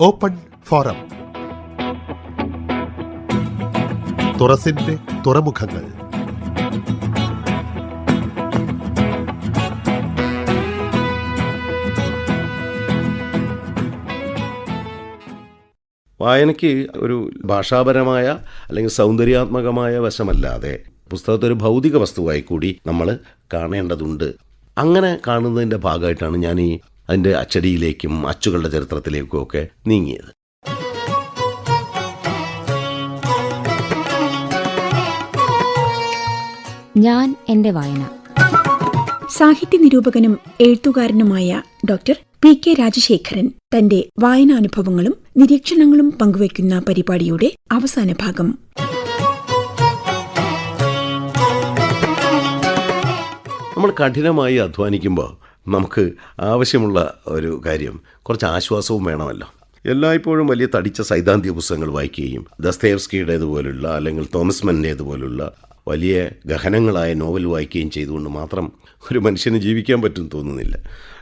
Open forum തുറസിന്റെ തുറമുഖങ്ങൾ. വായനയ്ക്ക് ഒരു ഭാഷാപരമായ അല്ലെങ്കിൽ സൗന്ദര്യാത്മകമായ വശമല്ലാതെ പുസ്തകത്തെ ഒരു ഭൗതിക വസ്തുവായി കൂടി നമ്മൾ കാണേണ്ടതുണ്ട്. അങ്ങനെ കാണുന്നതിന്റെ ഭാഗമായിട്ടാണ് ഞാൻ ഈ അതിന്റെ അച്ചടിയിലേക്കും അച്ചുകളുടെ ചരിത്രത്തിലേക്കും ഒക്കെ നീങ്ങിയത്. ഞാൻ എന്റെ വായന. സാഹിത്യ നിരൂപകനും എഴുത്തുകാരനുമായ ഡോക്ടർ പി കെ രാജശേഖരൻ തന്റെ വായനാനുഭവങ്ങളും നിരീക്ഷണങ്ങളും പങ്കുവയ്ക്കുന്ന പരിപാടിയുടെ അവസാന ഭാഗം. നമ്മൾ കഠിനമായി അധ്വാനിക്കുമ്പോൾ നമുക്ക് ആവശ്യമുള്ള ഒരു കാര്യം കുറച്ച് ആശ്വാസവും വേണമല്ലോ. എല്ലായ്പ്പോഴും വലിയ തടിച്ച സൈദ്ധാന്തിക പുസ്തകങ്ങൾ വായിക്കുകയും ദസ്തേവ്സ്കിയുടേതുപോലുള്ള അല്ലെങ്കിൽ തോമസ് മന്നേതുപോലുള്ള വലിയ ഗഹനങ്ങളായ നോവൽ വായിക്കുകയും ചെയ്തുകൊണ്ട് മാത്രം ഒരു മനുഷ്യന് ജീവിക്കാൻ പറ്റും തോന്നുന്നില്ല.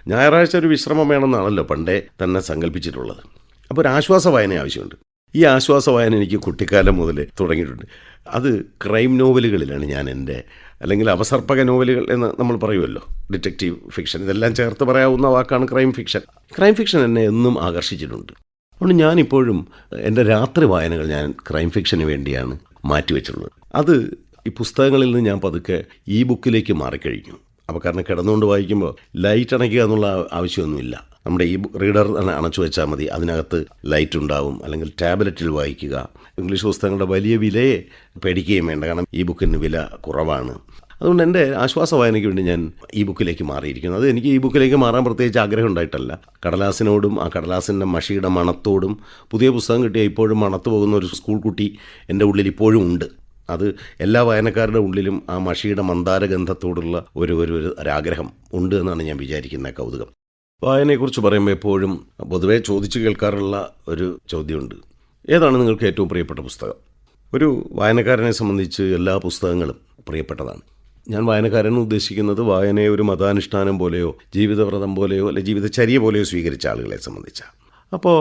ഞായറാഴ്ച ഒരു വിശ്രമം വേണമെന്നാണല്ലോ പണ്ടേ തന്നെ സങ്കല്പിച്ചിട്ടുള്ളത്. അപ്പോൾ ഒരു ആശ്വാസ വായന ആവശ്യമുണ്ട്. ഈ ആശ്വാസ വായന എനിക്ക് കുട്ടിക്കാലം മുതൽ തുടങ്ങിയിട്ടുണ്ട്. അത് ക്രൈം നോവലുകളിലാണ് ഞാൻ എന്റെ അല്ലെങ്കിൽ അവസർപ്പക നോവലുകൾ എന്ന് നമ്മൾ പറയുമല്ലോ. Detective fiction. ഇതെല്ലാം ചേർത്ത് പറയാവുന്ന വാക്കാണ് ക്രൈം ഫിക്ഷൻ. ക്രൈം ഫിക്ഷൻ എന്നെ എന്നും ആകർഷിച്ചിട്ടുണ്ട്. അതുകൊണ്ട് ഞാനിപ്പോഴും എന്റെ രാത്രി വായനകൾ ഞാൻ ക്രൈം ഫിക്ഷന് വേണ്ടിയാണ് മാറ്റിവെച്ചിട്ടുള്ളത്. അത് ഈ പുസ്തകങ്ങളിൽ നിന്ന് ഞാൻ പതുക്കെ ഈ ബുക്കിലേക്ക് മാറിക്കഴിഞ്ഞു. അപ്പോൾ കാരണം കിടന്നുകൊണ്ട് വായിക്കുമ്പോൾ ലൈറ്റ് അണയ്ക്കുക എന്നുള്ള ആവശ്യമൊന്നുമില്ല. നമ്മുടെ ഈ റീഡർ അണച്ചു വെച്ചാൽ മതി. അതിനകത്ത് ലൈറ്റ് ഉണ്ടാവും. അല്ലെങ്കിൽ ടാബ്ലറ്റിൽ വായിക്കുക. ഇംഗ്ലീഷ് പുസ്തകങ്ങളുടെ വലിയ വിലയെ പേടിക്കുകയും വേണ്ട. കാരണം ഈ ബുക്കിന് വില കുറവാണ്. അതുകൊണ്ട് എന്റെ ആശ്വാസ വായനയ്ക്ക് വേണ്ടി ഞാൻ ഈ ബുക്കിലേക്ക് മാറിയിരിക്കുന്നു. അത് എനിക്ക് ഈ ബുക്കിലേക്ക് മാറാൻ പ്രത്യേകിച്ച് ആഗ്രഹം ഉണ്ടായിട്ടല്ല. കടലാസിനോടും ആ കടലാസിന്റെ മഷിയുടെ മണത്തോടും പുതിയ പുസ്തകം കിട്ടിയ ഇപ്പോഴും മണത്തു പോകുന്ന ഒരു സ്കൂൾ കുട്ടി എന്റെ ഉള്ളിൽ ഇപ്പോഴും ഉണ്ട്. അത് എല്ലാ വായനക്കാരുടെ ഉള്ളിലും ആ മഷിയുടെ മന്ദാരഗന്ധത്തോടുള്ള ഒരു ഒരു ഒരാഗ്രഹം ഉണ്ട് എന്നാണ് ഞാൻ വിചാരിക്കുന്ന കൗതുകം. വായനയെക്കുറിച്ച് പറയുമ്പോൾ എപ്പോഴും പൊതുവെ ചോദിച്ചു കേൾക്കാറുള്ള ഒരു ചോദ്യമുണ്ട്. ഏതാണ് നിങ്ങൾക്ക് ഏറ്റവും പ്രിയപ്പെട്ട പുസ്തകം? ഒരു വായനക്കാരനെ സംബന്ധിച്ച് എല്ലാ പുസ്തകങ്ങളും പ്രിയപ്പെട്ടതാണ്. ഞാൻ വായനക്കാരൻ ഉദ്ദേശിക്കുന്നത് വായനയെ ഒരു മതാനുഷ്ഠാനം പോലെയോ ജീവിതവ്രതം പോലെയോ അല്ലെ ജീവിതചര്യ പോലെയോ സ്വീകരിച്ച ആളുകളെ സംബന്ധിച്ചാണ് അപ്പോൾ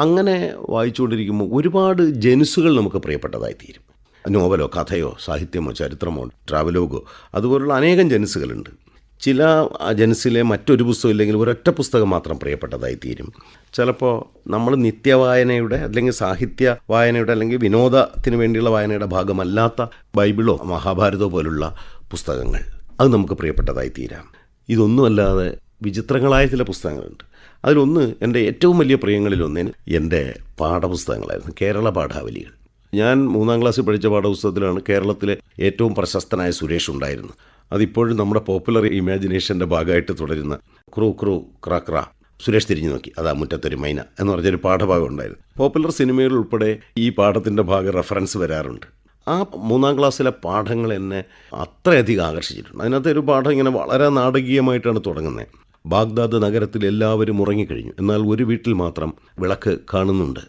അങ്ങനെ വായിച്ചുകൊണ്ടിരിക്കുമ്പോൾ ഒരുപാട് ജനുസുകൾ നമുക്ക് പ്രിയപ്പെട്ടതായി തീരും നോവലോ കഥയോ സാഹിത്യമോ ചരിത്രമോ ട്രാവലോഗോ അതുപോലുള്ള അനേകം ജനുസുകളുണ്ട്. ചില ജനസിലെ മറ്റൊരു പുസ്തകം ഇല്ലെങ്കിൽ ഒരൊറ്റ പുസ്തകം മാത്രം പ്രിയപ്പെട്ടതായി തീരും. ചിലപ്പോൾ നമ്മൾ നിത്യവായനയുടെ അല്ലെങ്കിൽ സാഹിത്യ വായനയുടെ അല്ലെങ്കിൽ വിനോദത്തിന് വേണ്ടിയുള്ള വായനയുടെ ഭാഗമല്ലാത്ത ബൈബിളോ മഹാഭാരതമോ പോലുള്ള പുസ്തകങ്ങൾ അത് നമുക്ക് പ്രിയപ്പെട്ടതായി തീരാം. ഇതൊന്നുമല്ലാതെ വിചിത്രങ്ങളായ ചില പുസ്തകങ്ങളുണ്ട്. അതിലൊന്ന് എന്റെ ഏറ്റവും വലിയ പ്രിയങ്ങളിലൊന്ന് എന്റെ പാഠപുസ്തകങ്ങളായിരുന്നു കേരള പാഠാവലികൾ. ഞാൻ മൂന്നാം ക്ലാസ്സിൽ പഠിച്ച പാഠപുസ്തകത്തിലാണ് കേരളത്തിലെ ഏറ്റവും പ്രശസ്തനായ സുരേഷ് ഉണ്ടായിരുന്നത്. അതിപ്പോഴും നമ്മുടെ പോപ്പുലർ ഇമാജിനേഷന്റെ ഭാഗമായിട്ട് തുടരുന്ന ക്രൂ ക്രൂ ക്രാ ക്രാ സുരേഷ് തിരിഞ്ഞു നോക്കി. അതാ മുറ്റത്തൊരു മൈന എന്ന് പറഞ്ഞൊരു പാഠഭാഗം ഉണ്ടായിരുന്നു. പോപ്പുലർ സിനിമയിൽ ഉൾപ്പെടെ ഈ പാഠത്തിന്റെ ഭാഗം റെഫറൻസ് വരാറുണ്ട്. ആ മൂന്നാം ക്ലാസ്സിലെ പാഠങ്ങൾ എന്നെ അത്രയധികം ആകർഷിച്ചിട്ടുണ്ട്. അതിനകത്ത് ഒരു പാഠം ഇങ്ങനെ വളരെ നാടകീയമായിട്ടാണ് തുടങ്ങുന്നത്. ബാഗ്ദാദ് നഗരത്തിൽ എല്ലാവരും ഉറങ്ങിക്കഴിഞ്ഞു. എന്നാൽ ഒരു വീട്ടിൽ മാത്രം വിളക്ക് കാണുന്നുണ്ട്.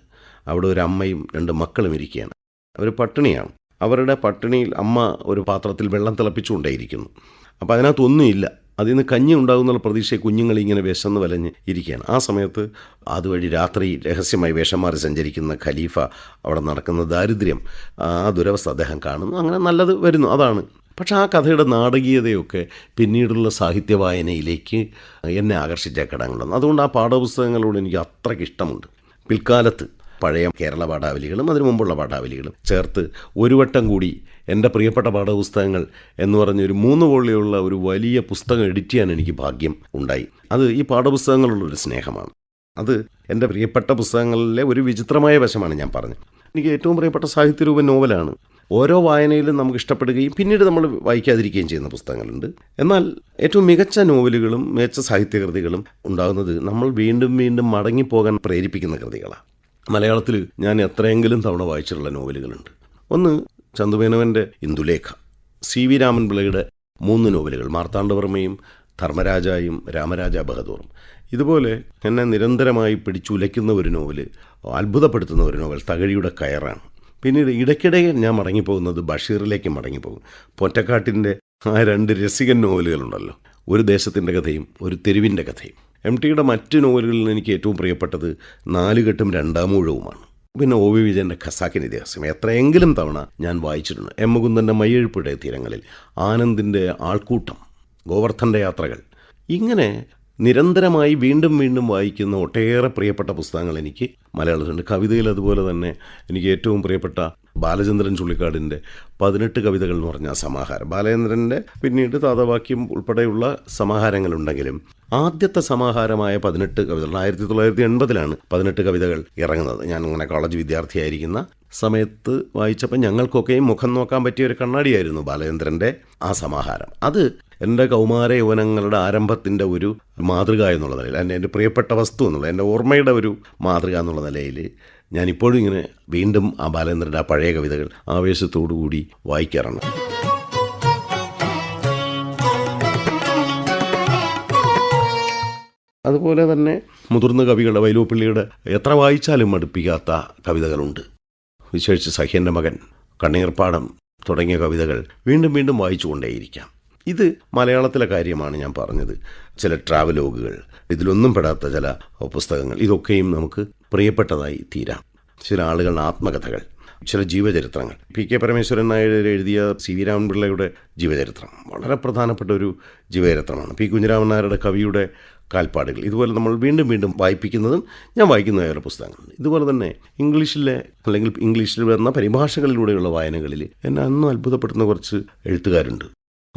അവിടെ ഒരു അമ്മയും രണ്ട് മക്കളും ഇരിക്കുകയാണ്. അവർ പട്ടിണിയാണ്. അവരുടെ പട്ടിണിയിൽ അമ്മ ഒരു പാത്രത്തിൽ വെള്ളം തിളപ്പിച്ചുകൊണ്ടേയിരിക്കുന്നു. അപ്പോൾ അതിനകത്തൊന്നുമില്ല അതിൽ നിന്ന് കഞ്ഞി ഉണ്ടാകുന്നുള്ള പ്രതീക്ഷയെ കുഞ്ഞുങ്ങൾ ഇങ്ങനെ വിശന്ന് വലഞ്ഞ് ഇരിക്കുകയാണ്. ആ സമയത്ത് അതുവഴി രാത്രി രഹസ്യമായി വേഷം മാറി സഞ്ചരിക്കുന്ന ഖലീഫ അവിടെ നടക്കുന്ന ദാരിദ്ര്യം ആ ദുരവസ്ഥ അദ്ദേഹം കാണുന്നു. അങ്ങനെ നല്ലത് വരുന്നു. അതാണ്. പക്ഷേ ആ കഥയുടെ നാടകീയതയൊക്കെ പിന്നീടുള്ള സാഹിത്യ വായനയിലേക്ക് എന്നെ ആകർഷിച്ച ഘടകങ്ങളാണ്. അതുകൊണ്ട് ആ പാഠപുസ്തകങ്ങളോട് എനിക്ക് അത്രയ്ക്ക് ഇഷ്ടമുണ്ട്. പിൽക്കാലത്ത് പഴയ കേരള പാഠാവലികളും അതിനു മുമ്പുള്ള പാഠാവലികളും ചേർത്ത് ഒരു വട്ടം കൂടി എന്റെ പ്രിയപ്പെട്ട പാഠപുസ്തകങ്ങൾ എന്ന് പറഞ്ഞൊരു മൂന്ന് വോളിയുള്ള ഒരു വലിയ പുസ്തകം എഡിറ്റ് ചെയ്യാൻ എനിക്ക് ഭാഗ്യം ഉണ്ടായി. അത് ഈ പാഠപുസ്തകങ്ങളുള്ളൊരു സ്നേഹമാണ്. അത് എന്റെ പ്രിയപ്പെട്ട പുസ്തകങ്ങളിലെ ഒരു വിചിത്രമായ വശമാണ് ഞാൻ പറഞ്ഞത്. എനിക്ക് ഏറ്റവും പ്രിയപ്പെട്ട സാഹിത്യരൂപ നോവലാണ്. ഓരോ വായനയിലും നമുക്ക് ഇഷ്ടപ്പെടുകയും പിന്നീട് നമ്മൾ വായിക്കാതിരിക്കുകയും ചെയ്യുന്ന പുസ്തകങ്ങളുണ്ട്. എന്നാൽ ഏറ്റവും മികച്ച നോവലുകളും മികച്ച സാഹിത്യകൃതികളും ഉണ്ടാകുന്നത് നമ്മൾ വീണ്ടും വീണ്ടും മടങ്ങിപ്പോകാൻ പ്രേരിപ്പിക്കുന്ന കൃതികളാണ്. മലയാളത്തിൽ ഞാൻ എത്രയെങ്കിലും തവണ വായിച്ചിട്ടുള്ള നോവലുകളുണ്ട്. ഒന്ന് ചന്തുമേനവന്റെ ഇന്ദുലേഖ. സി വി രാമൻപിള്ളയുടെ മൂന്ന് നോവലുകൾ മാർത്താണ്ഡവർമ്മയും ധർമ്മരാജായും രാമരാജ ബഹദൂറും. ഇതുപോലെ എന്നെ നിരന്തരമായി പിടിച്ചുലയ്ക്കുന്ന ഒരു നോവൽ അത്ഭുതപ്പെടുത്തുന്ന ഒരു നോവൽ തകഴിയുടെ കയറാണ്. പിന്നീട് ഇടയ്ക്കിടെ ഞാൻ മടങ്ങിപ്പോകുന്നത് ബഷീറിലേക്ക് മടങ്ങിപ്പോകും. പൊറ്റക്കാട്ടിന്റെ ആ രണ്ട് രസികൻ നോവലുകളുണ്ടല്ലോ. ഒരു ദേശത്തിന്റെ കഥയും ഒരു തെരുവിന്റെ കഥയും. എം ടിയുടെ മറ്റ് നോവലുകളിൽ എനിക്ക് ഏറ്റവും പ്രിയപ്പെട്ടത് നാലുകെട്ടും രണ്ടാമൂഴവുമാണ് പിന്നെ ഒ വി വിജയന്റെ ഖസാക്കിൻ ഇതിഹാസം. എത്രയെങ്കിലും തവണ ഞാൻ വായിച്ചിട്ടുണ്ട്. എം മുകുന്ദന്റെ മയ്യഴുപ്പുഴ തീരങ്ങളിൽ ആനന്ദിന്റെ ആൾക്കൂട്ടം ഗോവർദ്ധന്റെ യാത്രകൾ. ഇങ്ങനെ നിരന്തരമായി വീണ്ടും വീണ്ടും വായിക്കുന്ന ഒട്ടേറെ പ്രിയപ്പെട്ട പുസ്തകങ്ങൾ എനിക്ക് മലയാളത്തിലുണ്ട്. കവിതയിൽ അതുപോലെ തന്നെ എനിക്ക് ഏറ്റവും പ്രിയപ്പെട്ട ബാലചന്ദ്രൻ ചുള്ളിക്കാടിന്റെ പതിനെട്ട് കവിതകൾ എന്ന് പറഞ്ഞ സമാഹാരം. ബാലചന്ദ്രന്റെ പിന്നീട് താതവാക്യം ഉൾപ്പെടെയുള്ള സമാഹാരങ്ങളുണ്ടെങ്കിലും ആദ്യത്തെ സമാഹാരമായ പതിനെട്ട് കവിതകൾ ആയിരത്തി തൊള്ളായിരത്തി എൺപതിലാണ് പതിനെട്ട് കവിതകൾ ഇറങ്ങുന്നത്. ഞാൻ അങ്ങനെ കോളേജ് വിദ്യാർത്ഥിയായിരിക്കുന്ന സമയത്ത് വായിച്ചപ്പോൾ ഞങ്ങൾക്കൊക്കെയും മുഖം നോക്കാൻ പറ്റിയ ഒരു കണ്ണാടിയായിരുന്നു ബാലചന്ദ്രന്റെ ആ സമാഹാരം. അത് എന്റെ കൗമാര യൗവനങ്ങളുടെ ആരംഭത്തിന്റെ ഒരു മാതൃക എന്നുള്ള നിലയിൽ എന്റെ എന്റെ പ്രിയപ്പെട്ട വസ്തു എന്നുള്ള എന്റെ ഓർമ്മയുടെ ഒരു മാതൃക എന്നുള്ള നിലയിൽ ഞാനിപ്പോഴും ഇങ്ങനെ വീണ്ടും ആ ബാലേന്ദ്രന്റെ ആ പഴയ കവിതകൾ ആവേശത്തോടു കൂടി വായിക്കാറുണ്ട്. അതുപോലെ തന്നെ മുതിർന്ന കവികളുടെ വൈലോപ്പിള്ളിയുടെ എത്ര വായിച്ചാലും മടുപ്പിക്കാത്ത കവിതകളുണ്ട്. വിശേഷിച്ച് സഹ്യന്റെ മകൻ കണ്ണീർപ്പാടം തുടങ്ങിയ കവിതകൾ വീണ്ടും വീണ്ടും വായിച്ചുകൊണ്ടേയിരിക്കാം. ഇത് മലയാളത്തിലെ കാര്യമാണ് ഞാൻ പറഞ്ഞത്. ചില ട്രാവലോഗുകൾ ഇതിലൊന്നും പെടാത്ത ചില പുസ്തകങ്ങൾ ഇതൊക്കെയും നമുക്ക് പ്രിയപ്പെട്ടതായി തീരാം. ചില ആളുകളുടെ ആത്മകഥകൾ ചില ജീവചരിത്രങ്ങൾ. പി കെ പരമേശ്വരൻ നായർ എഴുതിയ സി വി രാമൻപിള്ളയുടെ ജീവചരിത്രം വളരെ പ്രധാനപ്പെട്ട ഒരു ജീവചരിത്രമാണ്. പി കുഞ്ഞിരാമൻ നായരുടെ കവിയുടെ കാൽപ്പാടുകൾ. ഇതുപോലെ നമ്മൾ വീണ്ടും വീണ്ടും വായിപ്പിക്കുന്നതും ഞാൻ വായിക്കുന്ന വേറെ പുസ്തകങ്ങളുണ്ട്. ഇതുപോലെ തന്നെ ഇംഗ്ലീഷിലെ അല്ലെങ്കിൽ ഇംഗ്ലീഷിൽ വരുന്ന പരിഭാഷകളിലൂടെയുള്ള വായനകളിൽ എന്നെ അന്നും അത്ഭുതപ്പെടുന്ന കുറച്ച് എഴുത്തുകാരുണ്ട്.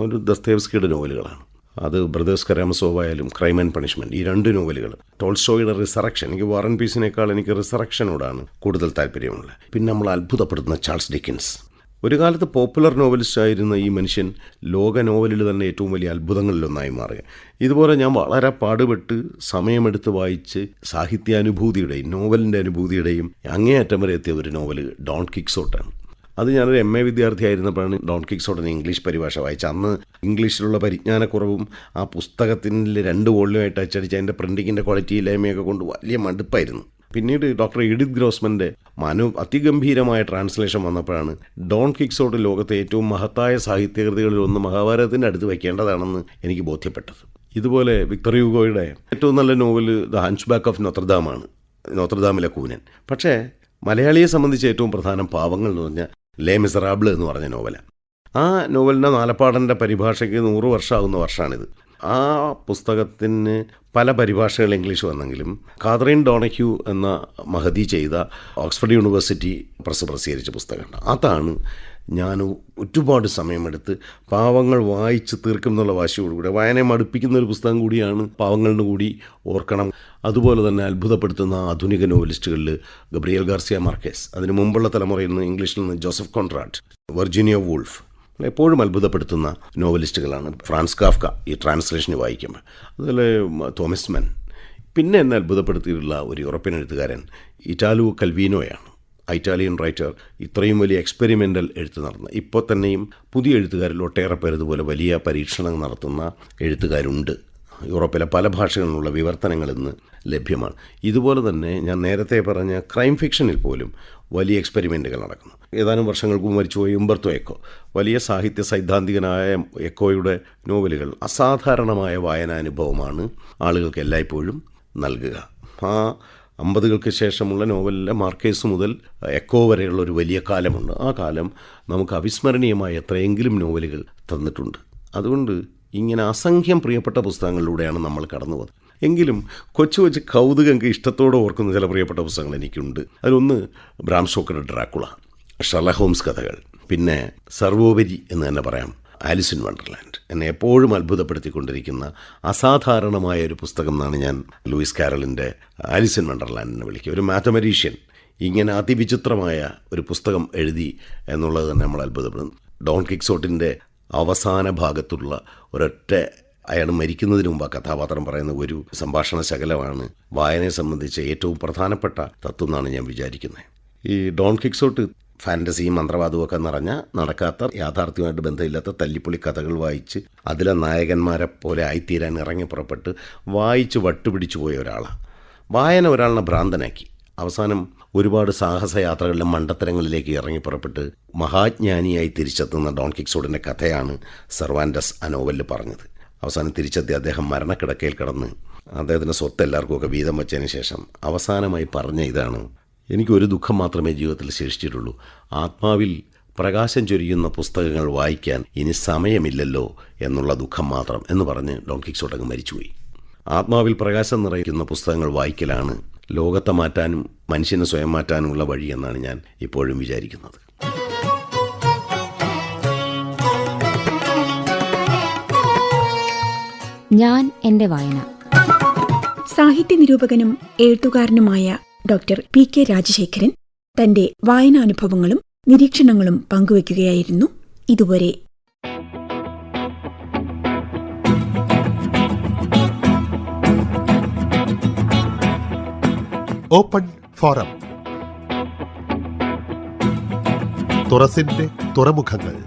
ഒരു ദസ്തേവ്സ്കിയുടെ നോവലുകളാണ്. അത് ബ്രദേഴ്സ് കരാമസോവ് ആയാലും ക്രൈം ആൻഡ് പണിഷ്മെന്റ് ഈ രണ്ട് നോവലുകൾ. ടോൾസ്റ്റോയുടെ റിസറക്ഷൻ എനിക്ക് വാറൻ പീസിനേക്കാൾ എനിക്ക് റിസറക്ഷനോടാണ് കൂടുതൽ താല്പര്യമുള്ളത്. പിന്നെ നമ്മൾ അത്ഭുതപ്പെടുത്തുന്ന ചാൾസ് ഡിക്കിൻസ്. ഒരു കാലത്ത് പോപ്പുലർ നോവലിസ്റ്റ് ആയിരുന്ന ഈ മനുഷ്യൻ ലോക നോവലിൽ തന്നെ ഏറ്റവും വലിയ അത്ഭുതങ്ങളിലൊന്നായി മാറുക ഇതുപോലെ ഞാൻ വളരെ പാടുപെട്ട് സമയമെടുത്ത് വായിച്ച് സാഹിത്യാനുഭൂതിയുടെയും നോവലിന്റെ അനുഭൂതിയുടെയും അങ്ങേയറ്റം വരെ എത്തിയ ഒരു നോവൽ ഡോൺ കിക്സോട്ടാണ്. അത് ഞാനൊരു എം എ വിദ്യാർത്ഥിയായിരുന്നപ്പോഴാണ് ഡോൺ കിക്സോട്ടിന് ഇംഗ്ലീഷ് പരിഭാഷ വായിച്ചത്. അന്ന് ഇംഗ്ലീഷിലുള്ള പരിജ്ഞാനക്കുറവും ആ പുസ്തകത്തിന്റെ രണ്ട് വോളിയുമായിട്ട് അച്ചടിച്ച് അതിന്റെ പ്രിന്റിങ്ങിന്റെ ക്വാളിറ്റി ഇല്ലായ്മയൊക്കെ കൊണ്ട് വലിയ മടുപ്പായിരുന്നു. പിന്നീട് ഡോക്ടർ എഡിത് ഗ്രോസ്മന്റെ മനു അതിഗംഭീരമായ ട്രാൻസ്ലേഷൻ വന്നപ്പോഴാണ് ഡോൺ കിക്സോട്ട് ലോകത്തെ ഏറ്റവും മഹത്തായ സാഹിത്യകൃതികളിൽ ഒന്ന് മഹാഭാരതത്തിന്റെ അടുത്ത് വയ്ക്കേണ്ടതാണെന്ന് എനിക്ക് ബോധ്യപ്പെട്ടത്. ഇതുപോലെ വിക്ടർ യുഗോയുടെ ഏറ്റവും നല്ല novel the hunchback of നോത്രദാമാണ് നോത്രദാമിലെ കൂനൻ. പക്ഷേ മലയാളിയെ സംബന്ധിച്ച് ഏറ്റവും പ്രധാനം പാവങ്ങൾ എന്ന് പറഞ്ഞാൽ ലേ മിസറാബിൾ എന്ന് പറഞ്ഞ നോവല. ആ നോവലിന്റെ നാലപ്പാടന്റെ പരിഭാഷയ്ക്ക് നൂറ് വർഷമാകുന്ന വർഷമാണിത് ആ പുസ്തകത്തിന് പല പരിഭാഷകൾ ഇംഗ്ലീഷ് വന്നെങ്കിലും കാതറിൻ ഡോണഹ്യൂ എന്ന മഹതി ചെയ്ത ഓക്സ്ഫോർഡ് യൂണിവേഴ്സിറ്റി പ്രസ് പ്രസിദ്ധീകരിച്ച പുസ്തകമുണ്ട് അതാണ് ഞാൻ ഒരുപാട് സമയമെടുത്ത് പാവങ്ങൾ വായിച്ച് തീർക്കും എന്നുള്ള വാശിയോടുകൂടി വായനയെ മടുപ്പിക്കുന്ന ഒരു പുസ്തകം കൂടിയാണ് പാവങ്ങളുടെ കൂടി ഓർക്കണം. അതുപോലെ തന്നെ അത്ഭുതപ്പെടുത്തുന്ന ആധുനിക നോവലിസ്റ്റുകളിൽ ഗബ്രിയൽ ഗാർസിയ മാർക്കേസ് അതിന് മുമ്പുള്ള തലമുറയിൽ നിന്ന് ഇംഗ്ലീഷിൽ നിന്ന് ജോസഫ് കോൺട്രാഡ് വെർജീനിയ വൂൾഫ് എപ്പോഴും അത്ഭുതപ്പെടുത്തുന്ന നോവലിസ്റ്റുകളാണ് ഫ്രാൻസ് കാഫ്ക ഈ ട്രാൻസ്ലേഷന് വായിക്കുമ്പോൾ. അതുപോലെ തോമസ് മെൻ. പിന്നെ എന്നെ അത്ഭുതപ്പെടുത്തിയിട്ടുള്ള ഒരു യൂറോപ്യൻ എഴുത്തുകാരൻ ഇറ്റാലു കൽവീനോയാണ്. ഇറ്റാലിയൻ റൈറ്റർ ഇത്രയും വലിയ എക്സ്പെരിമെന്റൽ എഴുത്ത് നടന്ന ഇപ്പോൾ തന്നെയും പുതിയ എഴുത്തുകാരിൽ ഒട്ടേറെ പേർ ഇതുപോലെ വലിയ പരീക്ഷണങ്ങൾ നടത്തുന്ന എഴുത്തുകാരുണ്ട്. യൂറോപ്പിലെ പല ഭാഷകളിലുള്ള വിവർത്തനങ്ങൾ ഇന്ന് ലഭ്യമാണ്. ഇതുപോലെ തന്നെ ഞാൻ നേരത്തെ പറഞ്ഞ ക്രൈം ഫിക്ഷനിൽ പോലും വലിയ എക്സ്പെരിമെന്റുകൾ നടക്കുന്നു. ഏതാനും വർഷങ്ങൾക്ക് മുമ്പ് മരിച്ചുപോയ ഉമ്പർത്തോ എക്കോ വലിയ സാഹിത്യ സൈദ്ധാന്തികനായ എക്കോയുടെ നോവലുകൾ അസാധാരണമായ വായനാനുഭവമാണ് ആളുകൾക്ക് എല്ലായ്പ്പോഴും നൽകുക. ആ അമ്പതുകൾക്ക് ശേഷമുള്ള നോവലിലെ മാർക്കേസ് മുതൽ എക്കോ വരെയുള്ള ഒരു വലിയ കാലമുണ്ട്. ആ കാലം നമുക്ക് അവിസ്മരണീയമായ എത്രയെങ്കിലും നോവലുകൾ തന്നിട്ടുണ്ട്. അതുകൊണ്ട് ഇങ്ങനെ അസംഖ്യം പ്രിയപ്പെട്ട പുസ്തകങ്ങളിലൂടെയാണ് നമ്മൾ കടന്നു പോകുന്നത് എങ്കിലും കൊച്ചു കൊച്ചു കൗതുകങ്ങൾക്ക് ഇഷ്ടത്തോടെ ഓർക്കുന്ന ചില പ്രിയപ്പെട്ട പുസ്തകങ്ങൾ എനിക്കുണ്ട്. അതിലൊന്ന് ബ്രാം സ്റ്റോക്കറുടെ ഡ്രാക്കുള ഷർല ഹോംസ് കഥകൾ. പിന്നെ സർവോപരി എന്ന് തന്നെ പറയാം. Alice in Wonderland. എന്നെ എപ്പോഴും അത്ഭുതപ്പെടുത്തിക്കൊണ്ടിരിക്കുന്ന അസാധാരണമായ ഒരു പുസ്തകം എന്നാണ് ഞാൻ ലൂയിസ് കാരലിന്റെ ആലിസ് ഇൻ വണ്ടർലാൻഡിനെ വിളിക്കുക. ഒരു മാത്തമരീഷ്യൻ ഇങ്ങനെ അതിവിചിത്രമായ ഒരു പുസ്തകം എഴുതി എന്നുള്ളത് തന്നെ നമ്മൾ അത്ഭുതപ്പെടുന്നു. ഡോൺ കിക്സോട്ടിന്റെ അവസാന ഭാഗത്തുള്ള ഒരൊറ്റ അയാൾ മരിക്കുന്നതിന് മുമ്പ് ആ കഥാപാത്രം പറയുന്ന ഒരു സംഭാഷണ ശകലമാണ് വായനയെ സംബന്ധിച്ച് ഏറ്റവും പ്രധാനപ്പെട്ട തത്വം എന്നാണ് ഞാൻ വിചാരിക്കുന്നത്. ഈ ഡോൺ കിക്സോട്ട് ഫാന്റസിയും മന്ത്രവാദവും ഒക്കെ നിറഞ്ഞ നടക്കാത്ത യാഥാർത്ഥ്യമായിട്ട് ബന്ധമില്ലാത്ത തല്ലിപ്പൊളി കഥകൾ വായിച്ച് അതിലെ നായകന്മാരെ പോലെ ആയിത്തീരാൻ ഇറങ്ങി പുറപ്പെട്ട് വായിച്ച് വട്ടുപിടിച്ചു പോയ ഒരാളാണ് വായന ഒരാളിനെ ഭ്രാന്തനാക്കി. അവസാനം ഒരുപാട് സാഹസയാത്രകളിലും മണ്ടത്തരങ്ങളിലേക്ക് ഇറങ്ങി പുറപ്പെട്ട് മഹാജ്ഞാനിയായി തിരിച്ചെത്തുന്ന ഡോൺ കിക്സോഡിന്റെ കഥയാണ് സെർവാൻഡസ് അനോവലിൽ നോവലിൽ പറഞ്ഞത്. അവസാനം തിരിച്ചെത്തി അദ്ദേഹം മരണക്കിടക്കയിൽ കിടന്ന് അദ്ദേഹത്തിന്റെ സ്വത്ത് എല്ലാവർക്കും ഒക്കെ വീതം വെച്ചതിന് ശേഷം അവസാനമായി പറഞ്ഞ ഇതാണ് എനിക്കൊരു ദുഃഖം മാത്രമേ ജീവിതത്തിൽ ശേഷിച്ചിട്ടുള്ളൂ. ആത്മാവിൽ പ്രകാശം ചൊരിയുന്ന പുസ്തകങ്ങൾ വായിക്കാൻ ഇനി സമയമില്ലല്ലോ എന്നുള്ള ദുഃഖം മാത്രം എന്ന് പറഞ്ഞ് ഡോൺ കിക്സോട്ടങ്ങ് മരിച്ചുപോയി. ആത്മാവിൽ പ്രകാശം നിറയ്ക്കുന്ന പുസ്തകങ്ങൾ വായിക്കലാണ് ലോകത്തെ മാറ്റാനും മനുഷ്യനെ സ്വയം മാറ്റാനുമുള്ള വഴി എന്നാണ് ഞാൻ ഇപ്പോഴും വിചാരിക്കുന്നത്. ഞാൻ എന്റെ വായന. സാഹിത്യ നിരൂപകനും എഴുത്തുകാരനുമായ ഡോക്ടർ പി കെ രാജശേഖരൻ തന്റെ വായനാനുഭവങ്ങളും നിരീക്ഷണങ്ങളും പങ്കുവയ്ക്കുകയായിരുന്നു ഇതുവരെ. ഓപ്പൺ ഫോറം തുറസിന്റെ തുറമുഖങ്ങൾ.